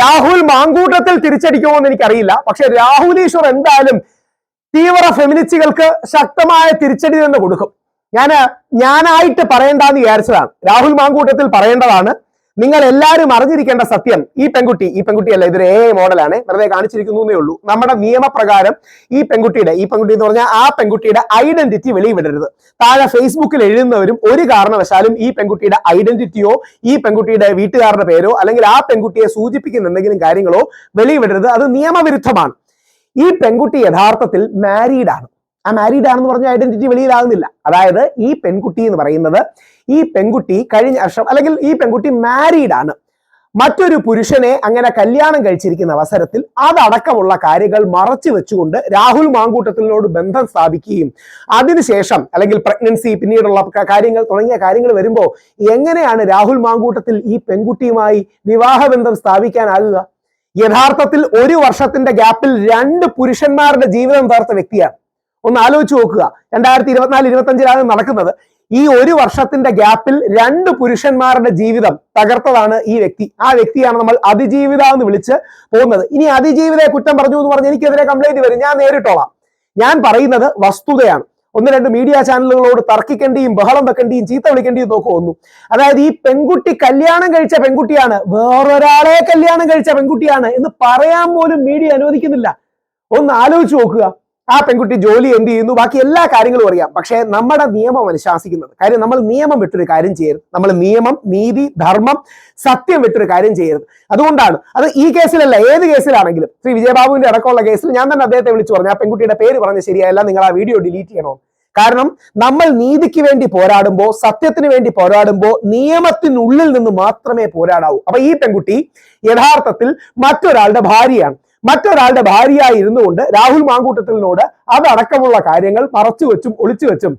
രാഹുൽ മാങ്കൂട്ടത്തിൽ തിരിച്ചടിക്കുമോ എന്ന് എനിക്കറിയില്ല. പക്ഷെ രാഹുൽ ഈശ്വർ എന്തായാലും തീവ്ര ഫെമിനിസ്റ്റുകൾക്ക് ശക്തമായ തിരിച്ചടി തന്നെ കൊടുക്കും. ഞാൻ ഞാനായിട്ട് പറയേണ്ടെന്ന് വിചാരിച്ചതാണ്. രാഹുൽ മാങ്കൂട്ടത്തിൽ പറയേണ്ടതാണ്. നിങ്ങൾ എല്ലാവരും അറിഞ്ഞിരിക്കേണ്ട സത്യം ഈ പെൺകുട്ടി ഈ പെൺകുട്ടിയല്ല ഇതൊരു ഏ മോഡലാണ്. വെറുതെ കാണിച്ചിരിക്കുന്നു എന്നേ ഉള്ളൂ. നമ്മുടെ നിയമപ്രകാരം ഈ പെൺകുട്ടിയുടെ ഈ പെൺകുട്ടി എന്ന് പറഞ്ഞാൽ ആ പെൺകുട്ടിയുടെ ഐഡന്റിറ്റി വെളിവിടരുത് താഴെ ഫേസ്ബുക്കിൽ എഴുതുന്നവരും ഒരു കാരണവശാലും ഈ പെൺകുട്ടിയുടെ ഐഡന്റിറ്റിയോ ഈ പെൺകുട്ടിയുടെ വീട്ടുകാരുടെ പേരോ അല്ലെങ്കിൽ ആ പെൺകുട്ടിയെ സൂചിപ്പിക്കുന്ന എന്തെങ്കിലും കാര്യങ്ങളോ വെളിവിടരുത് അത് നിയമവിരുദ്ധമാണ്. ഈ പെൺകുട്ടി യഥാർത്ഥത്തിൽ മാരീഡാണ് ആ മാരീഡ് ആണെന്ന് പറഞ്ഞ ഐഡന്റിറ്റി വെളിയിലാകുന്നില്ല. അതായത് ഈ പെൺകുട്ടി എന്ന് പറയുന്നത് ഈ പെൺകുട്ടി കഴിഞ്ഞ വർഷം അല്ലെങ്കിൽ ഈ പെൺകുട്ടി മാരീഡ് ആണ്. മറ്റൊരു പുരുഷനെ അങ്ങനെ കല്യാണം കഴിച്ചിരിക്കുന്ന അവസരത്തിൽ അതടക്കമുള്ള കാര്യങ്ങൾ മറച്ചു വെച്ചുകൊണ്ട് രാഹുൽ മാങ്കൂട്ടത്തിനോട് ബന്ധം സ്ഥാപിക്കുകയും അതിനുശേഷം അല്ലെങ്കിൽ പ്രഗ്നൻസി പിന്നീടുള്ള കാര്യങ്ങൾ തുടങ്ങിയ കാര്യങ്ങൾ വരുമ്പോൾ എങ്ങനെയാണ് രാഹുൽ മാങ്കൂട്ടത്തിൽ ഈ പെൺകുട്ടിയുമായി വിവാഹബന്ധം സ്ഥാപിക്കാനാകുക? യഥാർത്ഥത്തിൽ ഒരു വർഷത്തിന്റെ ഗ്യാപ്പിൽ രണ്ട് പുരുഷന്മാരുടെ ജീവിതം തകർത്ത വ്യക്തിയാണ്. ഒന്ന് ആലോചിച്ച് നോക്കുക. രണ്ടായിരത്തി ഇരുപത്തിനാല് ഇരുപത്തഞ്ചിലാണ് നടക്കുന്നത്. ഈ ഒരു വർഷത്തിന്റെ ഗ്യാപ്പിൽ രണ്ട് പുരുഷന്മാരുടെ ജീവിതം തകർത്തതാണ് ഈ വ്യക്തി. ആ വ്യക്തിയാണ് നമ്മൾ അതിജീവിത എന്ന് വിളിച്ച് പോകുന്നത്. ഇനി അതിജീവിതയെ കുറ്റം പറഞ്ഞു എന്ന് പറഞ്ഞ് എനിക്കെതിരെ കംപ്ലൈന്റ് വരും. ഞാൻ നേരിട്ടോളാം. ഞാൻ പറയുന്നത് വസ്തുതയാണ്. ഒന്ന് രണ്ട് മീഡിയ ചാനലുകളോട് തർക്കിക്കേണ്ടിയും ബഹളം വെക്കേണ്ടിയും ചീത്ത വിളിക്കേണ്ടിയും നോക്കുക വന്നു. അതായത് ഈ പെൺകുട്ടി കല്യാണം കഴിച്ച പെൺകുട്ടിയാണ്. വേറൊരാളെ കല്യാണം കഴിച്ച പെൺകുട്ടിയാണ് എന്ന് പറയാൻ പോലും മീഡിയ അനുവദിക്കുന്നില്ല. ഒന്ന് ആലോചിച്ച് നോക്കുക. ആ പെൺകുട്ടി ജോലി എന്ത് ചെയ്യുന്നു? ബാക്കി എല്ലാ കാര്യങ്ങളും അറിയാം. പക്ഷേ നമ്മുടെ നിയമം അനുശാസിക്കുന്നത് കാര്യം നമ്മൾ നിയമം വിട്ടൊരു കാര്യം ചെയ്യരുത്. നമ്മൾ നിയമം നീതി ധർമ്മം സത്യം വിട്ടൊരു കാര്യം ചെയ്യരുത്. അതുകൊണ്ടാണ് അത് ഈ കേസിലല്ല ഏത് കേസിലാണെങ്കിലും. ശ്രീ വിജയബാബുവിന്റെ അടക്കമുള്ള കേസിൽ ഞാൻ തന്നെ അദ്ദേഹത്തെ വിളിച്ചു പറഞ്ഞു. ആ പെൺകുട്ടിയുടെ പേര് പറഞ്ഞ ശരിയായല്ല നിങ്ങൾ ആ വീഡിയോ ഡിലീറ്റ് ചെയ്യണോ? കാരണം നമ്മൾ നീതിക്ക് വേണ്ടി പോരാടുമ്പോൾ സത്യത്തിന് വേണ്ടി പോരാടുമ്പോൾ നിയമത്തിനുള്ളിൽ നിന്ന് മാത്രമേ പോരാടാവൂ. അപ്പൊ ഈ പെൺകുട്ടി യഥാർത്ഥത്തിൽ മറ്റൊരാളുടെ ഭാര്യയാണ്. മറ്റൊരാളുടെ ഭാര്യയായി ഇരുന്നുകൊണ്ട് രാഹുൽ മാങ്കൂട്ടത്തിനോട് അതടക്കമുള്ള കാര്യങ്ങൾ മറച്ചു വെച്ചും ഒളിച്ചു വെച്ചും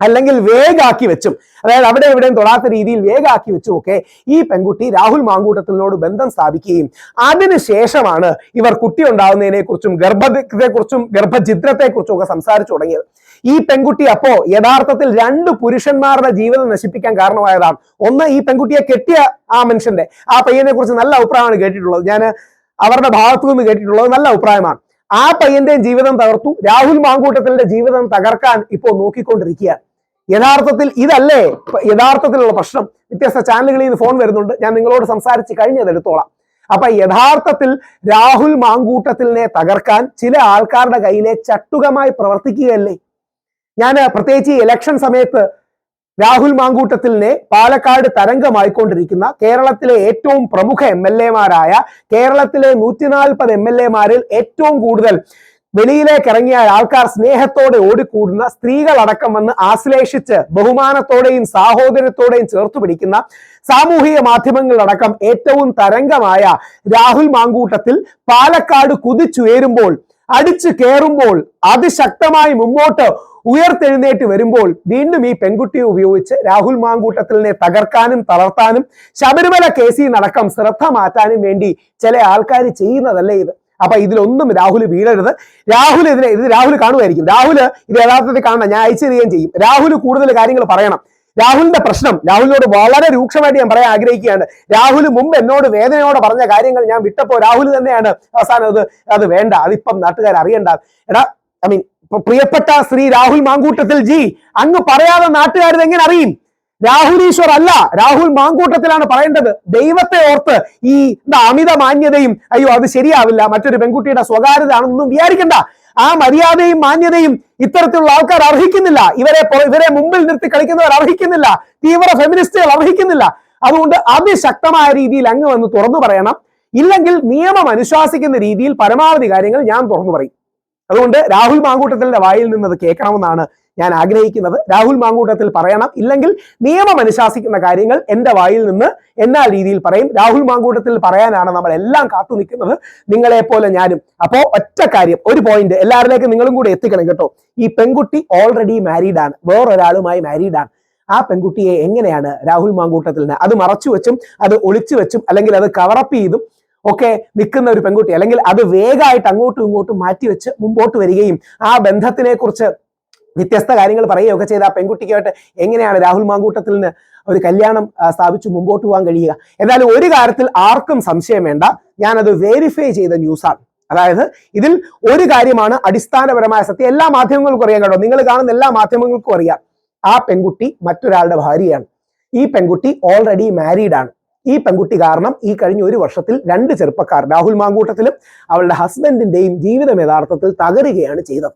അല്ലെങ്കിൽ വേഗാക്കി വെച്ചും അതായത് അവിടെ എവിടെയും തൊടാത്ത രീതിയിൽ വേഗാക്കി വെച്ചും ഒക്കെ ഈ പെൺകുട്ടി രാഹുൽ മാങ്കൂട്ടത്തിനോട് ബന്ധം സ്ഥാപിക്കുകയും അതിനുശേഷമാണ് ഇവർ കുട്ടി ഉണ്ടാവുന്നതിനെ കുറിച്ചും ഗർഭത്തെ കുറിച്ചും ഗർഭചിത്രത്തെ കുറിച്ചും ഒക്കെ സംസാരിച്ചു തുടങ്ങിയത്. ഈ പെൺകുട്ടി അപ്പോ യഥാർത്ഥത്തിൽ രണ്ട് പുരുഷന്മാരുടെ ജീവിതം നശിപ്പിക്കാൻ കാരണമായതാണ്. ഒന്ന് ഈ പെൺകുട്ടിയെ കെട്ടിയ ആ മനുഷ്യന്റെ ആ പയ്യനെ കുറിച്ച് നല്ല അഭിപ്രായമാണ് കേട്ടിട്ടുള്ളത്. ഞാൻ അവരുടെ ഭാഗത്തു നിന്ന് കേട്ടിട്ടുള്ളത് നല്ല അഭിപ്രായമാണ്. ആ പയ്യന്റെയും ജീവിതം തകർത്തു. രാഹുൽ മാങ്കൂട്ടത്തിന്റെ ജീവിതം തകർക്കാൻ ഇപ്പോൾ നോക്കിക്കൊണ്ടിരിക്കുകയാണ്. യഥാർത്ഥത്തിൽ ഇതല്ലേ യഥാർത്ഥത്തിലുള്ള പ്രശ്നം? വ്യത്യസ്ത ചാനലുകളിൽ നിന്ന് ഫോൺ വരുന്നുണ്ട്. ഞാൻ നിങ്ങളോട് സംസാരിച്ച് കഴിഞ്ഞത് എടുത്തോളാം. അപ്പൊ യഥാർത്ഥത്തിൽ രാഹുൽ മാങ്കൂട്ടത്തിനെ തകർക്കാൻ ചില ആൾക്കാരുടെ കയ്യിലെ ചട്ടുകമായി പ്രവർത്തിക്കുകയല്ലേ? ഞാൻ പ്രത്യേകിച്ച് ഈ ഇലക്ഷൻ സമയത്ത് രാഹുൽ മാങ്കൂട്ടത്തിലിനെ പാലക്കാട് തരംഗമായിക്കൊണ്ടിരിക്കുന്ന കേരളത്തിലെ ഏറ്റവും പ്രമുഖ എം എൽ എമാരായ കേരളത്തിലെ നൂറ്റി നാൽപ്പത് എം എൽ എമാരിൽ ഏറ്റവും കൂടുതൽ വെളിയിലേക്ക് ഇറങ്ങിയ ആൾക്കാർ സ്നേഹത്തോടെ ഓടിക്കൂടുന്ന സ്ത്രീകളടക്കം വന്ന് ആശ്ലേഷിച്ച് ബഹുമാനത്തോടെയും സാഹോദര്യത്തോടെയും ചേർത്തു പിടിക്കുന്ന സാമൂഹിക മാധ്യമങ്ങളിലടക്കം ഏറ്റവും തരംഗമായ രാഹുൽ മാങ്കൂട്ടത്തിൽ പാലക്കാട് കുതിച്ചുയരുമ്പോൾ അടിച്ചു കയറുമ്പോൾ അതിശക്തമായി മുമ്പോട്ട് ഉയർത്തെഴുന്നേറ്റ് വരുമ്പോൾ വീണ്ടും ഈ പെൺകുട്ടിയെ ഉപയോഗിച്ച് രാഹുൽ മാങ്കൂട്ടത്തിലിനെ തകർക്കാനും തളർത്താനും ശബരിമല കേസിൽ നടക്കം ശ്രദ്ധ മാറ്റാനും വേണ്ടി ചില ആൾക്കാർ ചെയ്യുന്നതല്ലേ ഇത്? അപ്പൊ ഇതിലൊന്നും രാഹുൽ വീഴരുത്. രാഹുൽ ഇതിനെ ഇത് രാഹുൽ കാണുമായിരിക്കും. രാഹുൽ ഇത് യഥാർത്ഥത്തിൽ കാണണം. ഞാൻ അയച്ചു തരികയും ചെയ്യും. രാഹുൽ കൂടുതൽ കാര്യങ്ങൾ പറയണം. രാഹുലിന്റെ പ്രശ്നം. രാഹുലിനോട് വളരെ രൂക്ഷമായിട്ട് ഞാൻ പറയാൻ ആഗ്രഹിക്കുകയാണ്. രാഹുൽ മുമ്പ് എന്നോട് വേദനയോടെ പറഞ്ഞ കാര്യങ്ങൾ ഞാൻ വിട്ടപ്പോ രാഹുൽ തന്നെയാണ് അവസാനം അത് അത് വേണ്ട. അതിപ്പം നാട്ടുകാർ അറിയണ്ട. എടാ ഐ മീൻ പ്രിയപ്പെട്ട ശ്രീ രാഹുൽ മാങ്കൂട്ടത്തിൽ ജി അങ്ങ് പറയാതെ നാട്ടുകാർ എങ്ങനെ അറിയും? രാഹുൽ ഈശ്വർ അല്ല. രാഹുൽ മാങ്കൂട്ടത്തിലാണ് പറയേണ്ടത്. ദൈവത്തെ ഓർത്ത് ഈ എന്താ അമിത മാന്യതയും അയ്യോ അത് ശരിയാവില്ല. മറ്റൊരു പെൺകുട്ടിയുടെ സ്വകാര്യത ആണെന്നൊന്നും വിചാരിക്കണ്ട. ആ മര്യാദയും മാന്യതയും ഇത്തരത്തിലുള്ള ആൾക്കാർ അർഹിക്കുന്നില്ല. ഇവരെ ഇവരെ മുമ്പിൽ നിർത്തി കളിക്കുന്നവർ അർഹിക്കുന്നില്ല. തീവ്ര ഫെമിനിസ്റ്റുകൾ അർഹിക്കുന്നില്ല. അതുകൊണ്ട് അതിശക്തമായ രീതിയിൽ അങ്ങ് വന്ന് തുറന്നു പറയണം. ഇല്ലെങ്കിൽ നിയമം അനുശാസിക്കുന്ന രീതിയിൽ പരമാവധി കാര്യങ്ങൾ ഞാൻ തുറന്നു പറയും. അതുകൊണ്ട് രാഹുൽ മാങ്കൂട്ടത്തിന്റെ വായിൽ നിന്ന് അത് കേൾക്കണമെന്നാണ് ഞാൻ ആഗ്രഹിക്കുന്നത് രാഹുൽ മാങ്കൂട്ടത്തിൽ പറയണം. ഇല്ലെങ്കിൽ നിയമം അനുശാസിക്കുന്ന കാര്യങ്ങൾ എന്റെ വായിൽ നിന്ന് എന്നാ രീതിയിൽ പറയും. രാഹുൽ മാങ്കൂട്ടത്തിൽ പറയാനാണ് നമ്മൾ എല്ലാം കാത്തു നിൽക്കുന്നത്. നിങ്ങളെ പോലെ ഞാനും. അപ്പോ ഒറ്റ കാര്യം ഒരു പോയിന്റ് എല്ലാവരിലേക്കും നിങ്ങളും കൂടെ എത്തിക്കണം കേട്ടോ. ഈ പെൺകുട്ടി ഓൾറെഡി മാരീഡ് ആണ്. വേറൊരാളുമായി മാരീഡ് ആണ്. ആ പെൺകുട്ടിയെ എങ്ങനെയാണ് രാഹുൽ മാങ്കൂട്ടത്തിൽ അത് മറച്ചു വെച്ചും അത് ഒളിച്ചു വെച്ചും അല്ലെങ്കിൽ അത് കവറപ്പ് ചെയ്തും ഒക്കെ നിൽക്കുന്ന ഒരു പെൺകുട്ടി അല്ലെങ്കിൽ അത് വേഗമായിട്ട് അങ്ങോട്ടും ഇങ്ങോട്ടും മാറ്റി വെച്ച് മുമ്പോട്ട് വരികയും ആ ബന്ധത്തിനെ കുറിച്ച് വ്യത്യസ്ത കാര്യങ്ങൾ പറയുകയൊക്കെ ചെയ്ത ആ പെൺകുട്ടിക്കായിട്ട് എങ്ങനെയാണ് രാഹുൽ മാങ്കൂട്ടത്തിന് ഒരു കല്യാണം സ്ഥാപിച്ചു മുമ്പോട്ട് പോകാൻ കഴിയുക? എന്നാലും ഒരു കാര്യത്തിൽ ആർക്കും സംശയം വേണ്ട. ഞാനത് വെരിഫൈ ചെയ്ത ന്യൂസാണ് അതായത് ഇതിൽ ഒരു കാര്യമാണ് അടിസ്ഥാനപരമായ സത്യം. എല്ലാ മാധ്യമങ്ങൾക്കും അറിയാം കേട്ടോ. നിങ്ങൾ കാണുന്ന എല്ലാ മാധ്യമങ്ങൾക്കും അറിയാം. ആ പെൺകുട്ടി മറ്റൊരാളുടെ ഭാര്യയാണ്. ഈ പെൺകുട്ടി ഓൾറെഡി മാരീഡ് ആണ്. ഈ പെൺകുട്ടി കാരണം ഈ കഴിഞ്ഞ ഒരു വർഷത്തിൽ രണ്ട് ചെറുപ്പക്കാർ രാഹുൽ മാങ്കൂട്ടത്തിലും അവളുടെ ഹസ്ബൻഡിന്റെയും ജീവിതം യഥാർത്ഥത്തിൽ തകരുകയാണ് ചെയ്തത്.